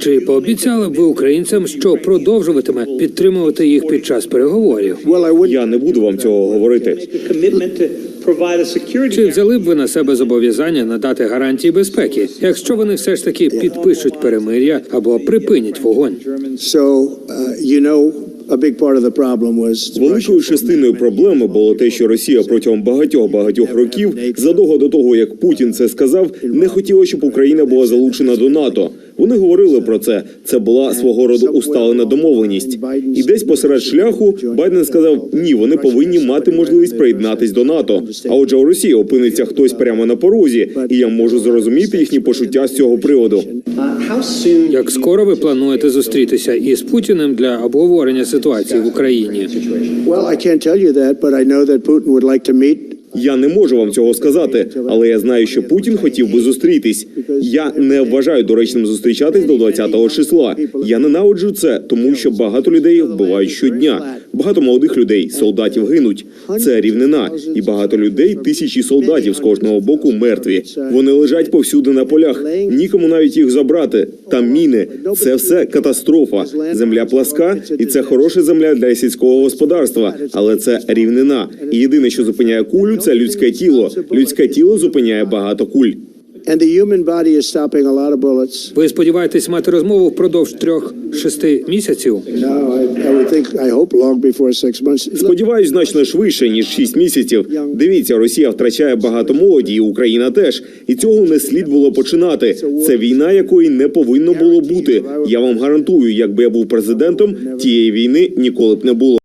Чи пообіцяли б ви українцям, що продовжуватиме підтримувати їх під час переговорів? Я не буду вам цього говорити. Чи взяли б ви на себе зобов'язання надати гарантії безпеки, якщо вони все ж таки підпишуть перемир'я або припинять вогонь? Uh, Великою частиною проблеми було те, що Росія протягом багатьох багатьох років, задовго до того як Путін це сказав, не хотіла, щоб Україна була залучена до НАТО. Вони говорили про це. Це була свого роду усталена домовленість. І десь посеред шляху Байден сказав: ні, вони повинні мати можливість приєднатись до НАТО. А отже, у Росії опиниться хтось прямо на порозі, і я можу зрозуміти їхні почуття з цього приводу. Як скоро ви плануєте зустрітися із Путіним для обговорення ситуації в Україні? Well, I can't tell you that, but I know that Putin would like to meet. Я не можу вам цього сказати, але я знаю, що Путін хотів би зустрітись. Я не вважаю доречним зустрічатись до 20-го числа. Я ненавиджу це, тому що багато людей вбивають щодня. Багато молодих людей, солдатів гинуть. Це рівнина, і багато людей, тисячі солдатів з кожного боку мертві. Вони лежать повсюди на полях. Нікому навіть їх забрати. Там міни. Це все катастрофа. Земля пласка, і це хороша земля для сільського господарства, але це рівнина. І єдине, що зупиняє кулю, це людське тіло. Людське тіло зупиняє багато куль. And the human body is stopping a lot of bullets. Ви сподіваєтесь мати розмову впродовж трьох-шести місяців? No, I, I would think, I hope long before six months. Сподіваюсь, значно швидше ніж 6 місяців. Дивіться, Росія втрачає багато молоді, і Україна теж. І цього не слід було починати. Це війна, якої не повинно було бути. Я вам гарантую, якби я був президентом, тієї війни ніколи б не було.